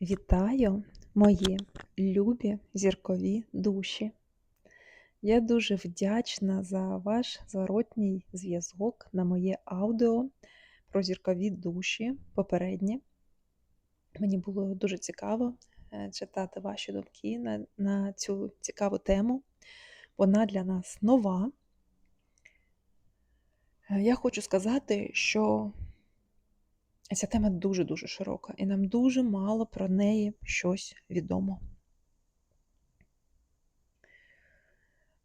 Вітаю, мої любі зіркові душі. Я дуже вдячна за ваш зворотній зв'язок на моє аудіо про зіркові душі попереднє. Мені було дуже цікаво е, читати ваші думки на, на цю цікаву тему. Вона для нас нова. Е, Я хочу сказати, що ця тема дуже-дуже широка, і нам дуже мало про неї щось відомо.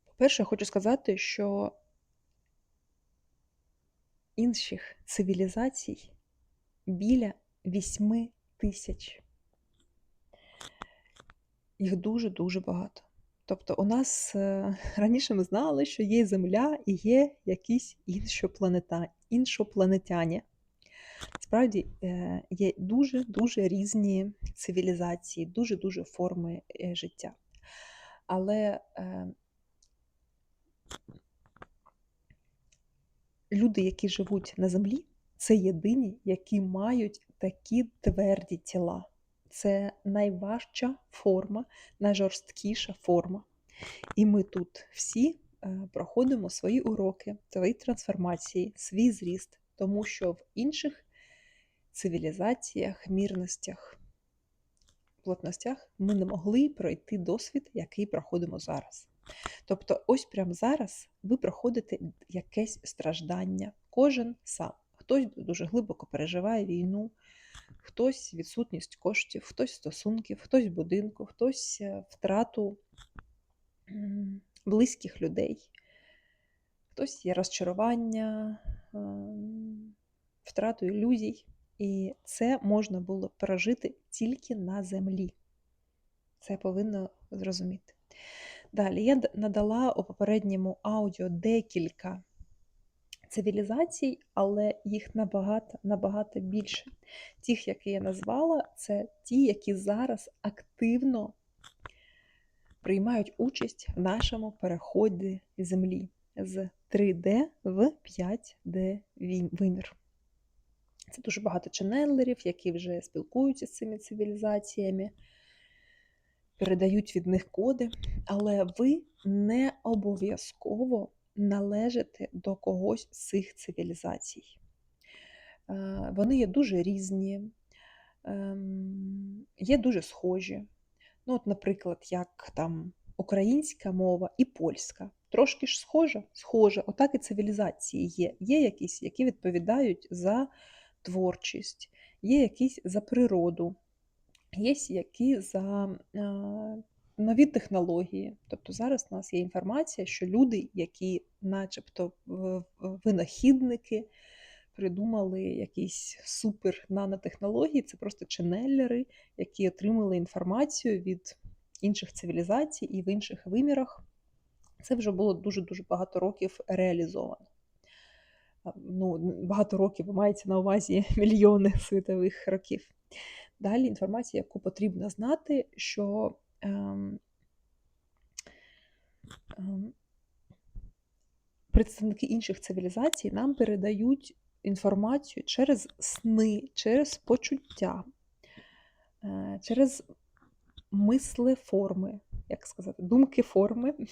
По-перше, я хочу сказати, що інших цивілізацій біля 8 тисяч. Їх дуже-дуже багато. Тобто, у нас е, раніше ми знали, що є Земля і є якісь іншопланета, іншопланетяні. Справді е, є дуже-дуже різні цивілізації, дуже-дуже форми е, життя. Але е, люди, які живуть на землі, це єдині, які мають такі тверді тіла. Це найважча форма, найжорсткіша форма. І ми тут всі е, проходимо свої уроки, свої трансформації, свій зріст, тому що в інших цивілізаціях, мірностях, плотностях ми не могли пройти досвід, який проходимо зараз. Тобто, ось прямо зараз ви проходите якесь страждання, кожен сам. Хтось дуже глибоко переживає війну, хтось відсутність коштів, хтось стосунків, хтось будинку, хтось е, втрату близьких людей, хтось є розчарування, ем, втрату ілюзій. І це можна було пережити тільки на землі. Це повинно зрозуміти. Далі я надала у попередньому аудіо декілька цивілізацій, але їх набагато, набагато більше. Тих, які я назвала, це ті, які зараз активно приймають участь в нашому переході Землі з 3D в 5D ві- вимір. Це дуже багато ченелерів, які вже спілкуються з цими цивілізаціями, передають від них коди, але ви не обов'язково належите до когось з цих цивілізацій. Е, Вони є дуже різні, ем, є дуже схожі. Ну, от, наприклад, як там українська мова і польська. Трошки ж схожа, схожа. Отак і цивілізації є. Є якісь, які відповідають за творчість, є якісь за природу, є які за е, нові технології. Тобто зараз у нас є інформація, що люди, які, начебто, винахідники, придумали якісь супер нанотехнології, це просто ченелери, які отримали інформацію від інших цивілізацій і в інших вимірах. Це вже було дуже-дуже багато років реалізовано. Ну, багато років мається на увазі мільйони світових років. Далі інформація, яку потрібно знати, що ем, ем, представники інших цивілізацій нам передають інформацію через сни, через почуття, е, через мислеформи, як сказати, думки форми.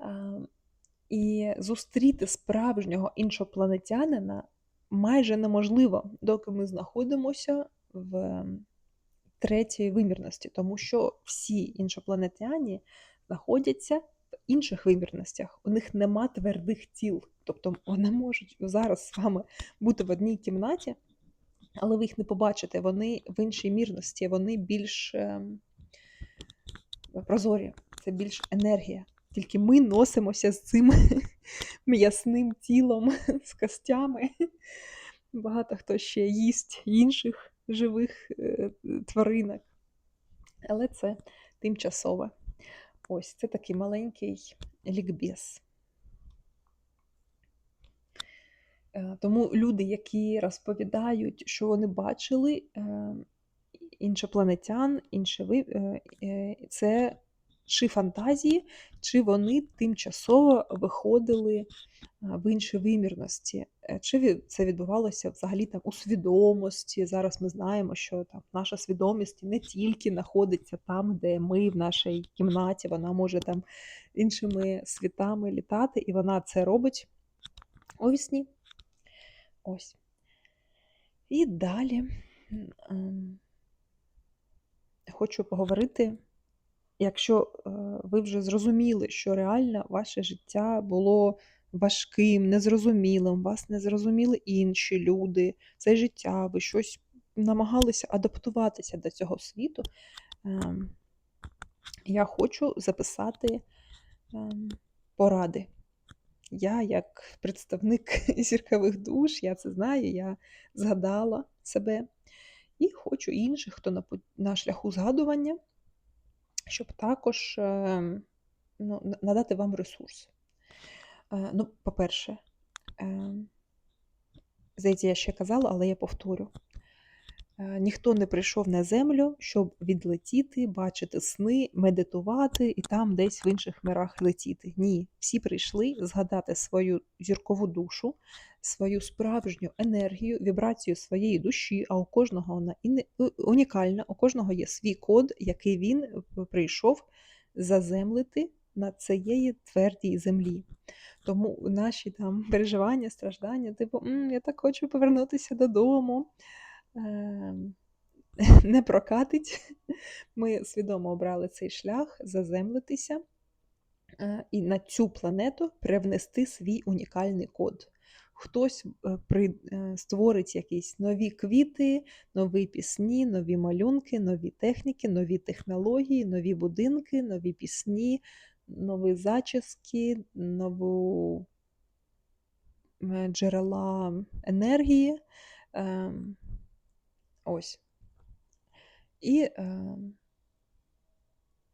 Е, І зустріти справжнього іншопланетянина майже неможливо, доки ми знаходимося в третій вимірності, тому що всі іншопланетяні знаходяться в інших вимірностях. У них нема твердих тіл. Тобто вони можуть зараз з вами бути в одній кімнаті, але ви їх не побачите. Вони в іншій мірності, вони більш ем, прозорі, це більш енергія. Тільки ми носимося з цим м'ясним тілом, з костями. Багато хто ще їсть інших живих е, тваринок. Але це тимчасове. Ось це такий маленький лікбез. Е, Тому люди, які розповідають, що вони бачили е, іншопланетян, інші це чи фантазії, чи вони тимчасово виходили в інші вимірності. Е, Чи це відбувалося взагалі там у свідомості? Зараз ми знаємо, що там наша свідомість не тільки знаходиться там, де ми в нашій кімнаті, вона може там іншими світами літати, і вона це робить у вісні. Ось. І далі ем, хочу поговорити, якщо е, ви вже зрозуміли, що реально ваше життя було важким, незрозумілим, вас не зрозуміли інші люди, це життя, ви щось намагалися адаптуватися до цього світу. ем, Я хочу записати ем, поради. Я, як представник зіркових душ, я це знаю, я згадала себе і хочу інших, хто на, на шляху згадування, щоб також ем, ну, надати вам ресурс. Е, Ну, по-перше, ем, здається, я ще казала, але я повторю. Е, Ніхто не прийшов на землю, щоб відлетіти, бачити сни, медитувати і там десь в інших мирах летіти. Ні, всі прийшли згадати свою зіркову душу, свою справжню енергію, вібрацію своєї душі, а у кожного вона унікальна, у кожного є свій код, який він е, прийшов заземлити на цієї твердій землі. Тому наші там переживання, страждання, типу, «М, я так хочу повернутися додому. Ем, не прокатить. Ми свідомо обрали цей шлях заземлитися е, і на цю планету привнести свій унікальний код. Хтось е, е, створить якісь нові квіти, нові пісні, нові малюнки, нові техніки, нові технології, нові будинки, нові пісні, нові зачіски, нову джерела енергії. Ем, Ось. І, е,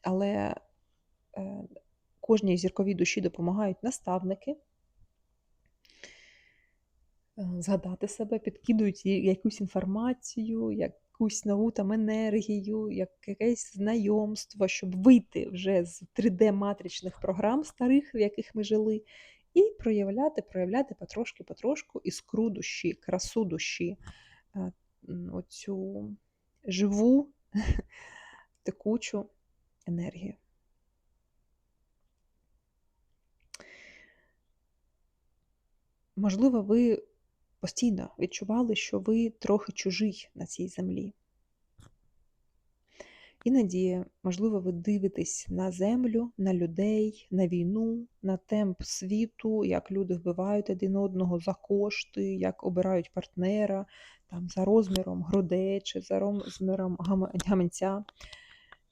але е, кожній зірковій душі допомагають наставники. е, Згадати себе, підкидують якусь інформацію, якусь нову там енергію, якесь знайомство, щоб вийти вже з 3D-матричних програм старих, в яких ми жили, і проявляти, проявляти потрошки-потрошку іскру душі, красу душі, е, оцю живу, текучу енергію. Можливо, ви постійно відчували, що ви трохи чужий на цій землі. Іноді, можливо, ви дивитесь на землю, на людей, на війну, на темп світу, як люди вбивають один одного за кошти, як обирають партнера там, за розміром грудей чи за розміром гаманця.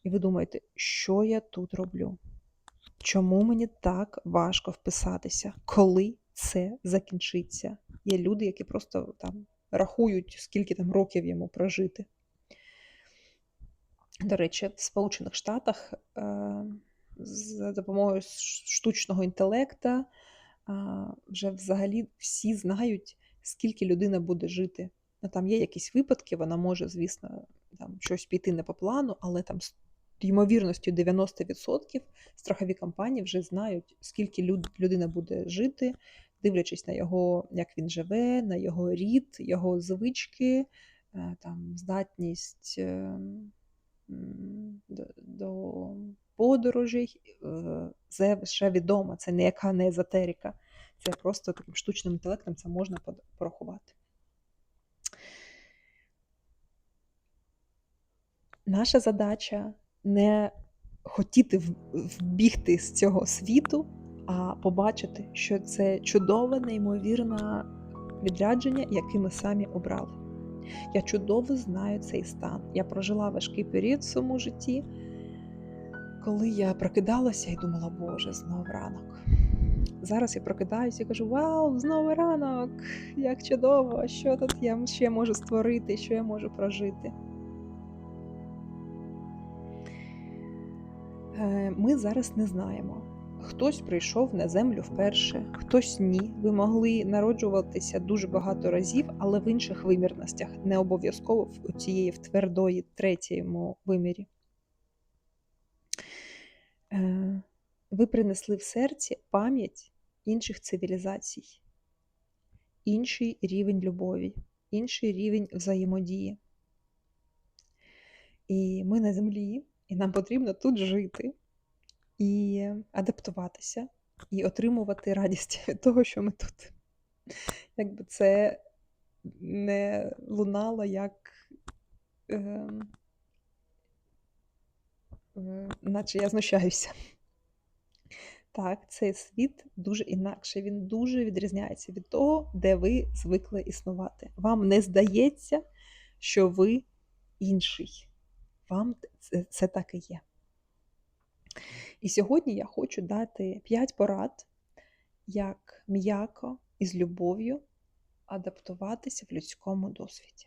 І ви думаєте, що я тут роблю? Чому мені так важко вписатися? Коли це закінчиться? Є люди, які просто там рахують, скільки там років йому прожити. До речі, в Сполучених Штатах е, за допомогою штучного інтелекта е, вже взагалі всі знають, скільки людина буде жити. Там є якісь випадки, вона може, звісно, там щось піти не по плану, але там з ймовірністю 90% страхові компанії вже знають, скільки люд, людина буде жити, дивлячись на його, як він живе, на його рід, його звички, е, там, здатність. е, до, до подорожей. е, Це вже відомо, це ніяка не езотерика. Це просто таким штучним інтелектом це можна порахувати. Наша задача не хотіти вбігти з цього світу, а побачити, що це чудове, неймовірне відрядження, яке ми самі обрали. Я чудово знаю цей стан. Я прожила важкий період в своєму житті, коли я прокидалася і думала, Боже, знов ранок. Зараз я прокидаюся і кажу: Вау, знову ранок! Як чудово! Що тут я ще можу створити, що я можу прожити? Ми зараз не знаємо. Хтось прийшов на землю вперше, хтось ні. Ви могли народжуватися дуже багато разів, але в інших вимірностях, не обов'язково в цієї в твердої третьому вимірі. Е, ви принесли в серці пам'ять інших цивілізацій, інший рівень любові, інший рівень взаємодії. І ми на землі, і нам потрібно тут жити і адаптуватися, і отримувати радість від того, що ми тут. Якби це не лунало як. Е, е, наче я знущаюся. Так, цей світ дуже інакше, він дуже відрізняється від того, де ви звикли існувати. Вам не здається, що ви інший. Вам це, це так і є. І сьогодні я хочу дати 5 порад, як м'яко і з любов'ю адаптуватися в людському досвіді.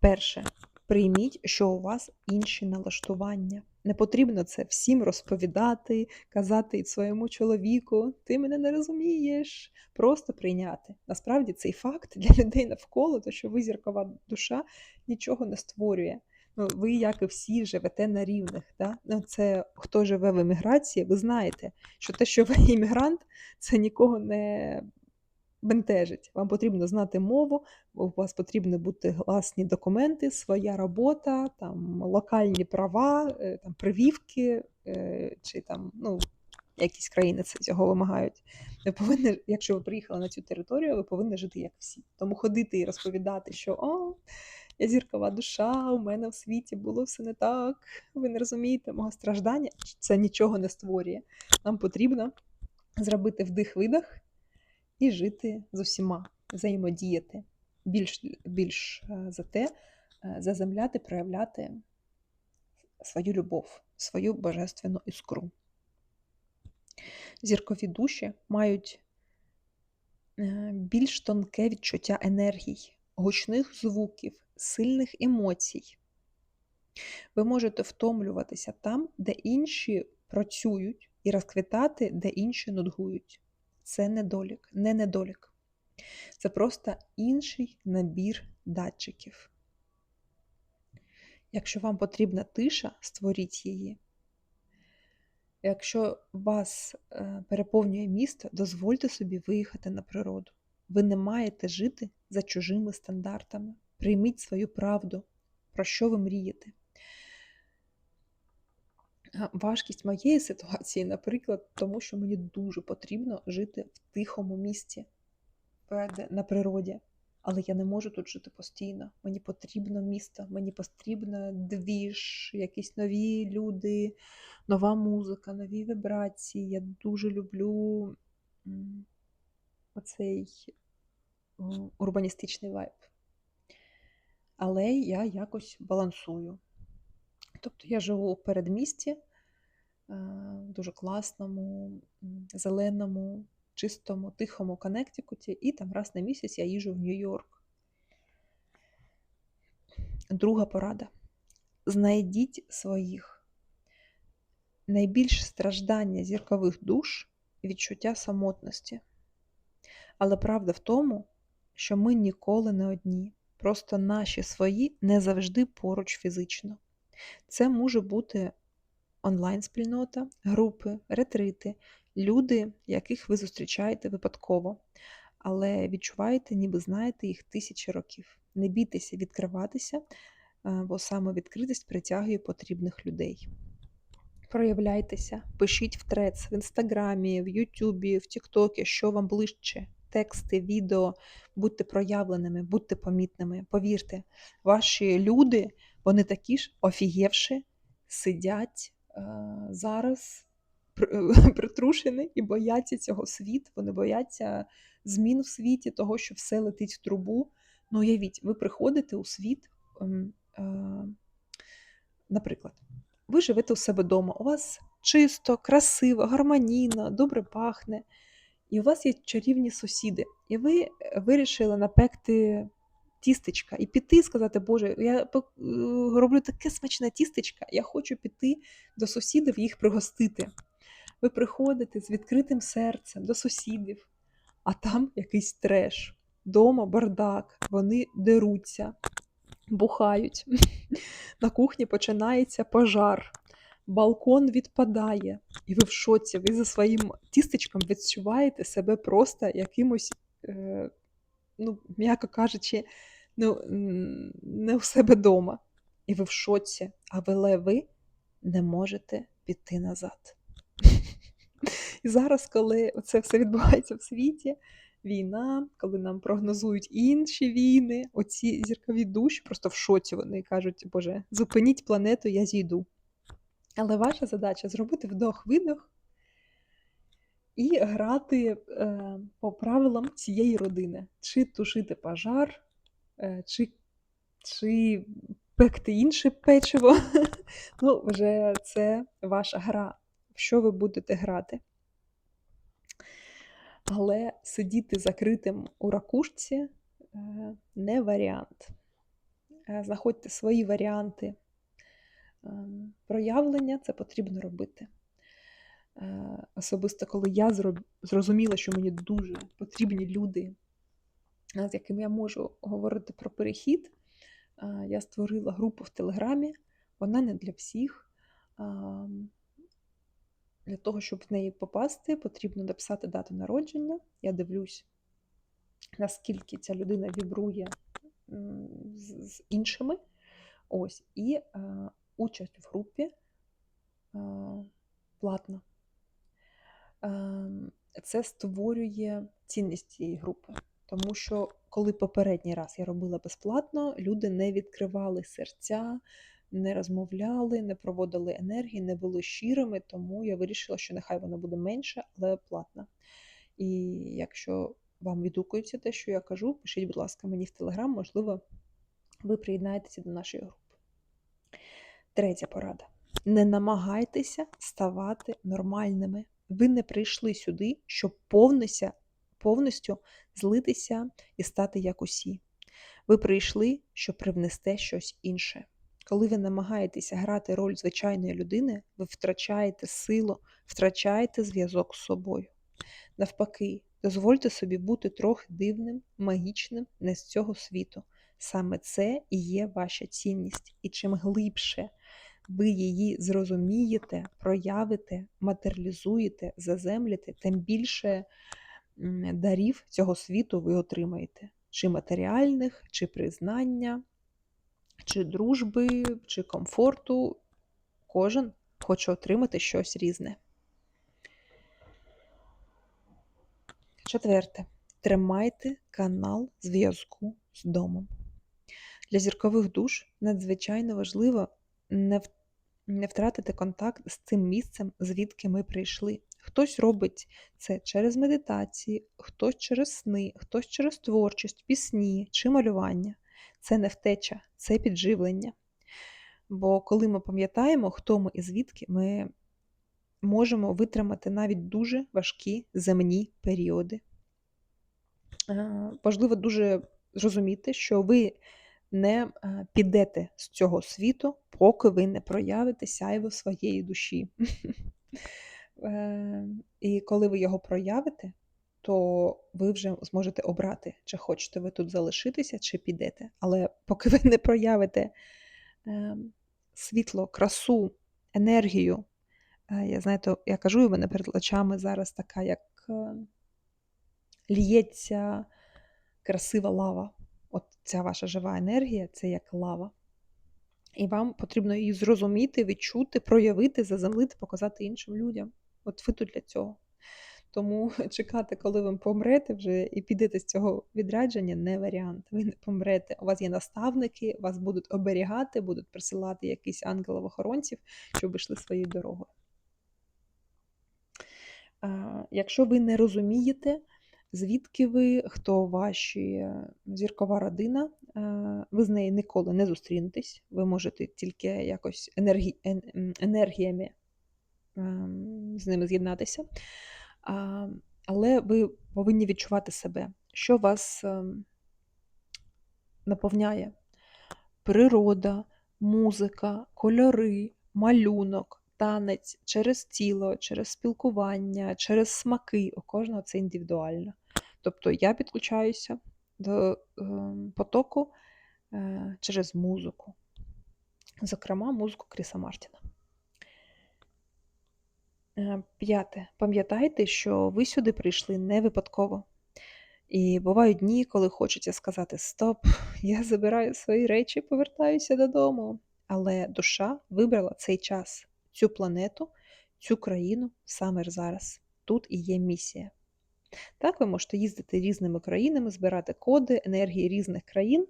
Перше, прийміть, що у вас інші налаштування. Не потрібно це всім розповідати, казати своєму чоловіку, ти мене не розумієш. Просто прийняти. Насправді цей факт для людей навколо, то що ви зіркова душа нічого не створює. Ну, Ви, як і всі, живете на рівних. Да? Ну, це Хто живе в еміграції, ви знаєте, що те, що ви іммігрант, це нікого не бентежить. Вам потрібно знати мову, у вас потрібні бути гласні документи, своя робота, там, локальні права, е, там, привівки, е, чи там, ну, якісь країни це цього вимагають. Ви повинні, якщо ви приїхали на цю територію, ви повинні жити як всі. Тому ходити і розповідати, що о, я зіркова душа, у мене в світі було все не так. Ви не розумієте мого страждання, це нічого не створює. Нам потрібно зробити вдих-видих і жити з усіма, взаємодіяти, більш більш е, за те, е, заземляти, проявляти свою любов, свою божественну іскру. Зіркові душі мають е, більш тонке відчуття енергій, гучних звуків, сильних емоцій. Ви можете втомлюватися там, де інші працюють, і розквітати, де інші нудгують. Це недолік, не недолік. Це просто інший набір датчиків. Якщо вам потрібна тиша, створіть її. Якщо вас е, переповнює місто, дозвольте собі виїхати на природу. Ви не маєте жити за чужими стандартами. Прийміть свою правду, про що ви мрієте. Важкість моєї ситуації, наприклад, тому що мені дуже потрібно жити в тихому місці на природі. Але я не можу тут жити постійно. Мені потрібно місто, мені потрібно двіж, якісь нові люди, нова музика, нові вібрації. Я дуже люблю оцей урбаністичний вайб. Але я якось балансую. Тобто я живу у передмісті, е, дуже класному, зеленому, чистому, тихому Коннектикуті, і там раз на місяць я їжу в Нью-Йорк. Друга порада. Знайдіть своїх. Найбільш страждання зіркових душ відчуття самотності. Але правда в тому, що ми ніколи не одні. Просто наші свої не завжди поруч фізично. Це може бути онлайн-спільнота, групи, ретрити, люди, яких ви зустрічаєте випадково, але відчуваєте, ніби знаєте їх тисячі років. Не бійтеся відкриватися, бо саме відкритість притягує потрібних людей. Проявляйтеся, пишіть в трец, в інстаграмі, в Ютубі, в Тіктокі, що вам ближче. Тексти, відео, будьте проявленими, будьте помітними. Повірте, ваші люди вони такі ж офігівши, сидять е, зараз притрушені і бояться цього світу. Вони бояться змін в світі, того, що все летить в трубу. Ну, уявіть, ви приходите у світ, е, е, наприклад, ви живете у себе вдома, у вас чисто, красиво, гармонійно, добре пахне, і у вас є чарівні сусіди, і ви вирішили напекти тістечка і піти і сказати, Боже, я е, роблю таке смачне тістечка, я хочу піти до сусідів їх пригостити. Ви приходите з відкритим серцем до сусідів, а там якийсь треш, дома бардак, вони деруться, бухають. На кухні починається пожар. Балкон відпадає, і ви в шоці. Ви за своїм тістечком відчуваєте себе просто якимось, е, ну, м'яко кажучи, ну, не у себе дома. І ви в шоці, але ви не можете піти назад. І зараз, коли це все відбувається в світі, війна, коли нам прогнозують інші війни, оці зіркові душі просто в шоці вони кажуть, Боже, зупиніть планету, я зійду. Але ваша задача зробити вдох-видох і грати е, по правилам цієї родини. Чи тушити пожар, е, чи, чи пекти інше печиво. ну, вже це ваша гра, в що ви будете грати. Але сидіти закритим у ракушці е, не варіант. Е, знаходьте свої варіанти проявлення, це потрібно робити. Е, особисто, коли я зрозуміла, що мені дуже потрібні люди, з якими я можу говорити про перехід, я створила групу в Телеграмі. Вона не для всіх. Для того, щоб в неї попасти, потрібно написати дату народження. Я дивлюсь, наскільки ця людина вібрує з іншими. Ось, І е, участь в групі е, платна. Це створює цінність цієї групи. Тому що, коли попередній раз я робила безплатно, люди не відкривали серця, не розмовляли, не проводили енергії, не були щирими, тому я вирішила, що нехай вона буде менше, але платна. І якщо вам відгукується те, що я кажу, пишіть, будь ласка, мені в Телеграм, можливо, ви приєднаєтеся до нашої групи. Третя порада. Не намагайтеся ставати нормальними. Ви не прийшли сюди, щоб повністю, повністю злитися і стати як усі. Ви прийшли, щоб привнести щось інше. Коли ви намагаєтеся грати роль звичайної людини, ви втрачаєте силу, втрачаєте зв'язок з собою. Навпаки, дозвольте собі бути трохи дивним, магічним, не з цього світу. Саме це і є ваша цінність. І чим глибше ви її зрозумієте, проявите, матеріалізуєте, заземлите, тим більше дарів цього світу ви отримаєте, чи матеріальних, чи признання чи дружби, чи комфорту, кожен хоче отримати щось різне. Четверте. Тримайте канал зв'язку з домом. Для зіркових душ надзвичайно важливо не не втратити контакт з цим місцем, звідки ми прийшли. Хтось робить це через медитації, хтось через сни, хтось через творчість, пісні чи малювання це не втеча, це підживлення. Бо коли ми пам'ятаємо, хто ми і звідки, ми можемо витримати навіть дуже важкі земні періоди. Е, важливо дуже зрозуміти, що ви не е, підете з цього світу, поки ви не проявите сяйво своєї душі. Е, і коли ви його проявите, то ви вже зможете обрати, чи хочете ви тут залишитися, чи підете. Але поки ви не проявите е, світло, красу, енергію, я знаєте, я кажу, у мене перед очами зараз така, як ліється красива лава. Ця ваша жива енергія це як лава. І вам потрібно її зрозуміти, відчути, проявити, заземлити, показати іншим людям. От ви тут для цього. Тому чекати, коли ви помрете вже і підете з цього відрядження, не варіант. Ви не помрете. У вас є наставники, вас будуть оберігати, будуть присилати якісь ангелов-охоронців, щоб йшли своєю дорогою. Якщо ви не розумієте, звідки ви, хто ваші е, зіркова родина, е, ви з нею ніколи не зустрінетесь, ви можете тільки якось енергі... енергіями ем, з ними з'єднатися. Але ви повинні відчувати себе, що вас ем, наповняє? Природа, музика, кольори, малюнок, танець через тіло, через спілкування, через смаки. У кожного це індивідуально. Тобто я підключаюся до ем, потоку е, через музику, зокрема, музику Кріса Мартіна. Е, П'яте. Пам'ятайте, що ви сюди прийшли не випадково. І бувають дні, коли хочеться сказати Стоп, я забираю свої речі, повертаюся додому. Але душа вибрала цей час, цю планету, цю країну саме зараз. Тут і є місія. Так, ви можете їздити різними країнами, збирати коди, енергії різних країн.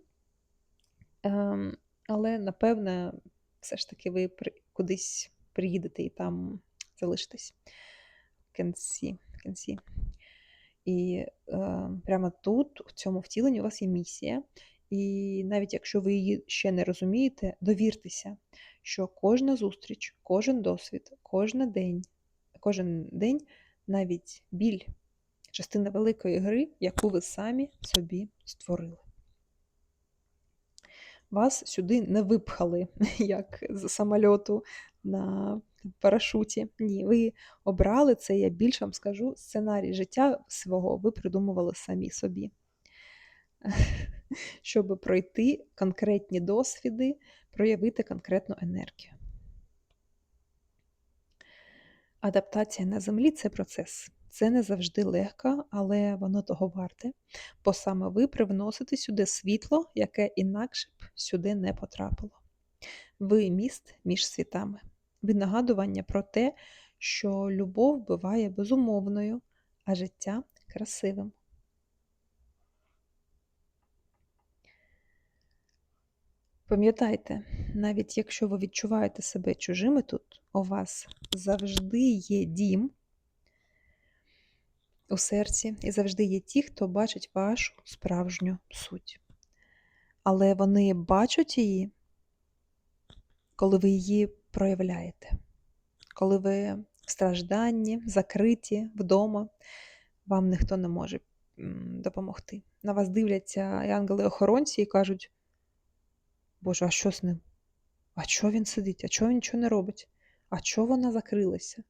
Ем, але, напевне, все ж таки ви кудись приїдете і там залишитесь. Can see, can see. І е, прямо тут, в цьому втіленні, у вас є місія. І навіть якщо ви її ще не розумієте, довіртеся, що кожна зустріч, кожен досвід, кожен день, кожен день навіть біль, частина великої гри, яку ви самі собі створили. Вас сюди не випхали, як з самольоту на парашуті. Ні, ви обрали це, я більше вам скажу, сценарій життя свого ви придумували самі собі. Щоб пройти конкретні досвіди, проявити конкретну енергію. Адаптація на землі це процес. Це не завжди легко, але воно того варте, бо саме ви привносите сюди світло, яке інакше б сюди не потрапило. Ви міст між світами. Ви нагадування про те, що любов буває безумовною, а життя красивим. Пам'ятайте, навіть якщо ви відчуваєте себе чужими тут, у вас завжди є дім у серці, і завжди є ті, хто бачить вашу справжню суть. Але вони бачать її, коли ви її проявляєте, коли ви в стражданні, закриті вдома, вам ніхто не може допомогти. На вас дивляться ангели-охоронці і кажуть, Боже, а що з ним? А чого він сидить? А чого він нічого не робить? А чого вона закрилася?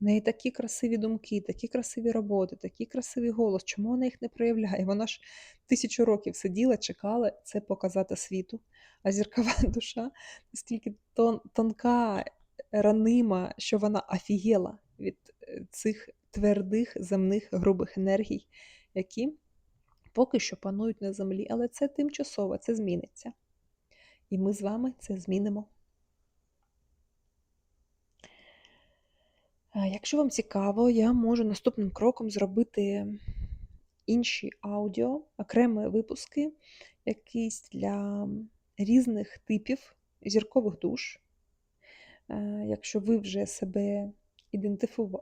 В неї такі красиві думки, такі красиві роботи, такий красивий голос. Чому вона їх не проявляє? Вона ж тисячу років сиділа, чекала це показати світу. А зіркова душа настільки тон, тонка, ранима, що вона офігела від е, цих твердих земних грубих енергій, які поки що панують на землі. Але це тимчасово, це зміниться. І ми з вами це змінимо. Якщо вам цікаво, я можу наступним кроком зробити інші аудіо, окремі випуски, якісь для різних типів зіркових душ. Якщо ви вже себе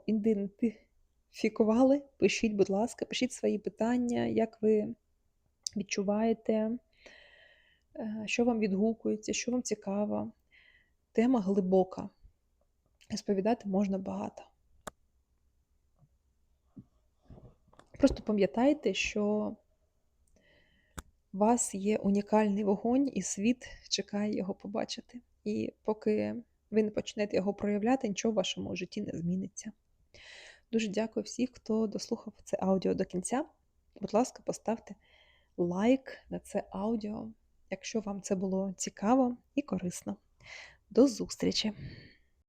ідентифікували, пишіть, будь ласка, пишіть свої питання, як ви відчуваєте, що вам відгукується, що вам цікаво. Тема глибока. Розповідати можна багато. Просто пам'ятайте, що у вас є унікальний вогонь, і світ чекає його побачити. І поки ви не почнете його проявляти, нічого в вашому житті не зміниться. Дуже дякую всім, хто дослухав це аудіо до кінця. Будь ласка, поставте лайк на це аудіо, якщо вам це було цікаво і корисно. До зустрічі!